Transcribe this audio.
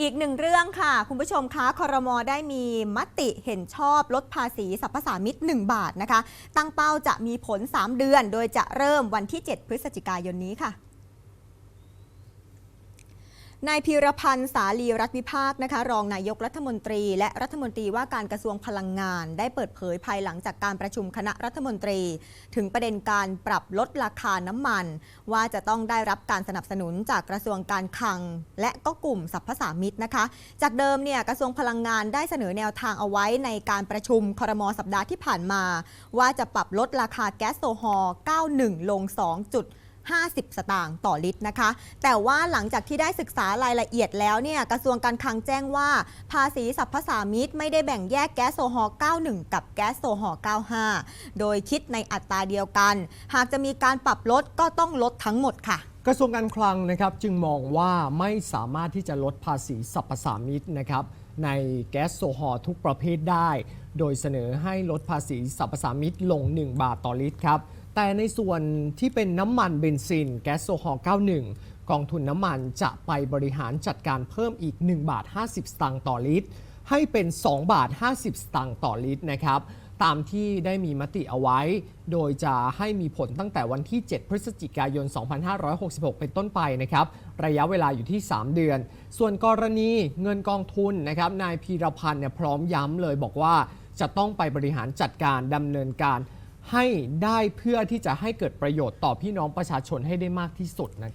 อีกหนึ่งเรื่องค่ะ คุณผู้ชมคะคอรมอได้มีมติเห็นชอบลดภาษีสรรพสามิต 1 บาทนะคะ ตั้งเป้าจะมีผล 3 เดือน โดยจะเริ่มวันที่ 7 พฤศจิกายนนี้ค่ะ นายพีรพันธ์สาลีรัฐวิภาคนะคะ รองนายกรัฐมนตรี และรัฐมนตรีว่าการกระทรวงพลังงาน ได้เปิดเผยภายหลังจากการประชุมคณะรัฐมนตรี ถึงประเด็นการปรับลดราคาน้ำมัน ว่าจะต้องได้รับการสนับสนุนจากกระทรวงการคลัง และก็กลุ่มสรรพสามิตนะคะ จากเดิมเนี่ยกระทรวงพลังงานได้เสนอแนวทางเอาไว้ในการประชุมครมสัปดาห์ที่ผ่านมา ว่าจะปรับลดราคาแก๊สโซฮอล์91 ลง2จุด 50 สตางค์ต่อลิตรนะคะ แต่ว่าหลังจากที่ได้ศึกษารายละเอียดแล้วเนี่ยกระทรวงการคลังแจ้งว่า ภาษีสรรพสามิตไม่ได้แบ่งแยกแก๊สโซฮอล์91 กับแก๊สโซฮอล์95 โดยคิดในอัตราเดียวกัน หากจะมีการปรับลดก็ต้องลดทั้งหมดค่ะกระทรวงการคลังนะครับจึงมองว่าไม่สามารถที่จะลดภาษีสรรพสามิตนะครับในแก๊สโซฮอล์ทุกประเภทได้ โดยเสนอให้ลดภาษีสรรพสามิตลง 1 บาทต่อลิตรครับ แต่ในส่วนที่เป็นน้ำมันเบนซิน แก๊สโซฮอล์91 กองทุนน้ำมันจะไปบริหารจัดการเพิ่มอีก 1 บาท 50 สตางค์ต่อลิตร ให้เป็น 2 บาท 50 สตางค์ต่อลิตรนะครับ ตามที่ได้มีมติเอาไว้ โดยจะให้มีผลตั้งแต่วันที่ 7 พฤศจิกายน 2566 เป็นต้นไปนะครับ ระยะเวลาอยู่ที่ 3 เดือน ส่วนกรณีเงินกองทุนนะครับ นายพีรพันธ์เนี่ยพร้อมย้ำเลยบอกว่าจะต้องไปบริหารจัดการดำเนินการ ให้ได้เพื่อที่จะให้เกิดประโยชน์ต่อพี่น้องประชาชนให้ได้มากที่สุดนะครับ